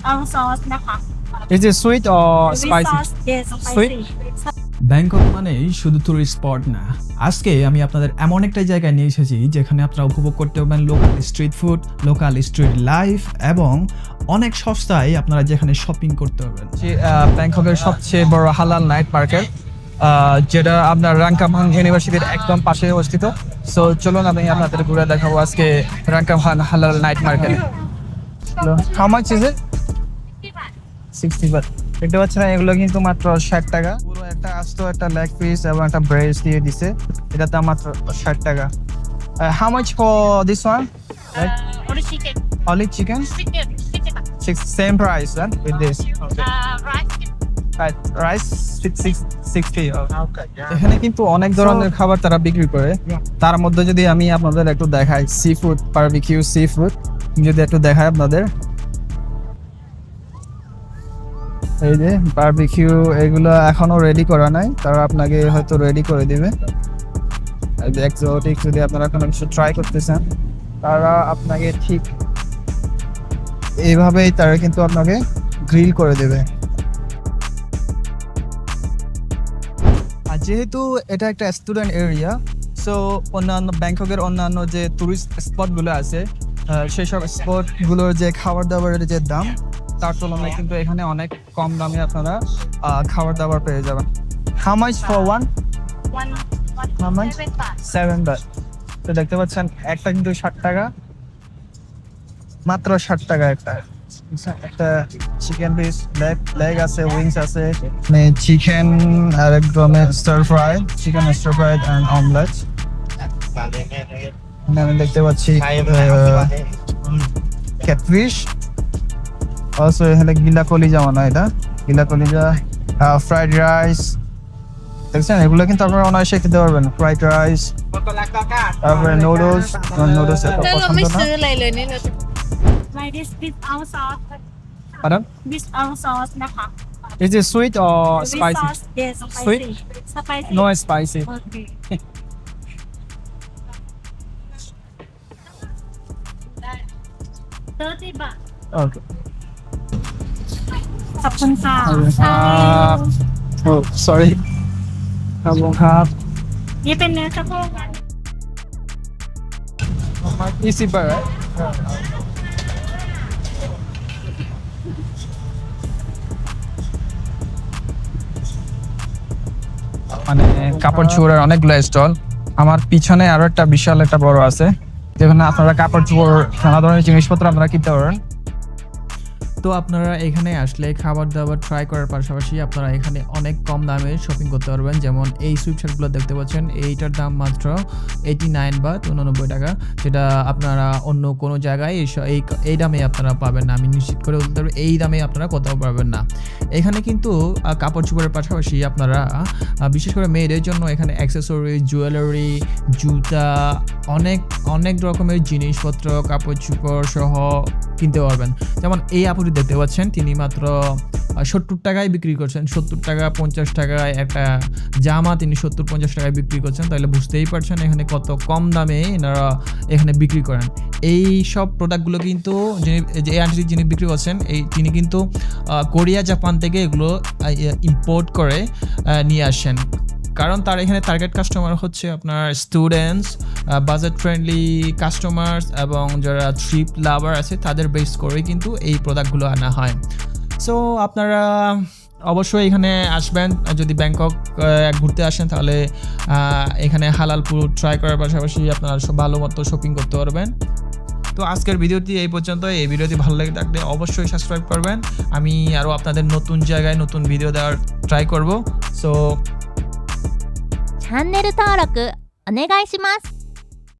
ang sauce naka. Is it sweet or spicy? Sauce, yes, spicy. Sweet? Bangkok মানে শুধু tourist spot না আজকে আমি আপনাদের এমন একটা জায়গায় নিয়ে এসেছি যেখানে আপনারা উপভোগ করতে পারবেন local street food local street life এবং অনেক সস্তায় আপনারা যেখানে শপিং করতে পারবেন ব্যাংককের সবচেয়ে বড় হালাল নাইট মার্কেট যেটা আপনার রাঙ্কামহাং ইউনিভার্সিটির একদম পাশে অবস্থিত সো চলুন আমি আপনাদের ঘুরে দেখাবো আজকে রাঙ্কামহাং হালাল night market How much is it? Sixty দেখতে পাচ্ছেন এগুলো কিন্তু মাত্র ষাট টাকা। পুরো একটা আস্ত একটা লেগ পিস এবং একটা ব্রেস দিয়ে দিছে। এটা দাম মাত্র ষাট টাকা। How much for this one. Only chicken same price with this rice এখানে কিন্তু অনেক ধরনের খাবার তারা বিক্রি করে। তার মধ্যে যদি আমি আপনাদের একটু দেখাই seafood barbecue seafood যদি একটু দেখাই আপনাদের। এই যে বারবিকিউ এগুলো এখনও রেডি করা নাই, তারা আপনাকে হয়তো রেডি করে দিবে। এক্সোটিক যদি আপনারা কোনো কিছু ট্রাই করতে চান, তারা আপনাকে ঠিক এইভাবেই তারা কিন্তু আপনাকে গ্রিল করে দেবে। আর যেহেতু এটা একটা স্টুডেন্ট এরিয়া সো অন্যান্য ব্যাংককের অন্যান্য যে টুরিস্ট স্পটগুলো আছে সেই স্পটগুলোর যে খাবার দাবারের যে দাম তার তুলনায় কিন্তু এখানে অনেক কম দামে আপনারা আহ, খাবার দাবার পেয়ে যাবেন how much for one One. One. How much? Seven baht. Seven baht তো দেখতে পাচ্ছেন একটা কিন্তু ষাট টাকা মাত্র ষাট টাকা একটা একটা চিকেন পিস লেগ লেগ আছে উইংস আছে মানে চিকেন আর এক ধরনের star fry chicken star fry and omelette আমি দেখতে পাচ্ছি catfish also hele gila kolija mana eta gila kolija uh, fried rice দেখছেন এগুলো কিন্তু আপনারা Fried rice, পারবেন ফ্রাইড noodles. তারপরে নুডলস নুডলস এত পছন্দ না Is it sweet or Ruby spicy? Sauce? Yes, spicy. Sweet? spicy. No, it's spicy. Thirty baht. Okay. ขอบคุณค่ะ ขอบคุณครับ Oh, sorry. ครับผมครับ นี่เป็นเนื้อสะโพก Easy bar, right? মানে কাপড় চোপড়ের অনেকগুলো স্টল আমার পিছনে আরো একটা বিশাল একটা বড় আছে যেখানে আপনারা কাপড় চোপড় নানা ধরনের জিনিসপত্র আপনারা কিনতে পারবেন তো আপনারা এখানে আসলে খাবার দাবার ট্রাই করার পাশাপাশি আপনারা এখানে অনেক কম দামে শপিং করতে পারবেন। যেমন এই সুইপশার্টগুলো দেখতে পাচ্ছেন, এইটার দাম মাত্র এইটি নাইন বা উননব্বই টাকা, যেটা আপনারা অন্য কোনো জায়গায় এই এই দামে আপনারা পাবেন না। আমি নিশ্চিত করে বলতে পারব, এই দামে আপনারা কোথাও পাবেন না। এখানে কিন্তু কাপড় চোপড়ের পাশাপাশি আপনারা বিশেষ করে মেয়েদের জন্য এখানে অ্যাক্সেসরি জুয়েলারি জুতা, অনেক অনেক রকমের জিনিসপত্র, কাপড় চোপড় সহ কিনতে পারবেন। যেমন এই আপুটি দেখতে পাচ্ছেন, তিনি মাত্র সত্তর টাকায় বিক্রি করছেন। সত্তর টাকা, পঞ্চাশ টাকায় একটা জামা তিনি সত্তর, পঞ্চাশ টাকায় বিক্রি করছেন। তাহলে বুঝতেই পারছেন এখানে কত কম দামে এনারা এখানে বিক্রি করেন। এই সব প্রোডাক্টগুলো কিন্তু যিনি যে আন্টি যিনি বিক্রি করছেন, এই তিনি কিন্তু কোরিয়া, জাপান থেকে এগুলো ইম্পোর্ট করে নিয়ে আসেন কারণ তার এখানে টার্গেট কাস্টমার হচ্ছে আপনার স্টুডেন্টস বাজেট ফ্রেন্ডলি কাস্টমার্স এবং যারা ট্রিপ লাভার আছে, তাদের বেস করেই কিন্তু এই প্রোডাক্টগুলো আনা হয়। সো আপনারা অবশ্যই এখানে আসবেন। যদি ব্যাংকক ঘুরতে আসেন, তাহলে এখানে হালাল ফুড ট্রাই করার পাশাপাশি আপনারা সব ভালো মতো শপিং করতে পারবেন। তো আজকের ভিডিওটি এই পর্যন্ত। এই ভিডিওটি ভালো লেগে থাকলে অবশ্যই সাবস্ক্রাইব করবেন। আমি আরও আপনাদের নতুন জায়গায় নতুন ভিডিও দেওয়ার ট্রাই করব। সো チャンネル登録お願いします。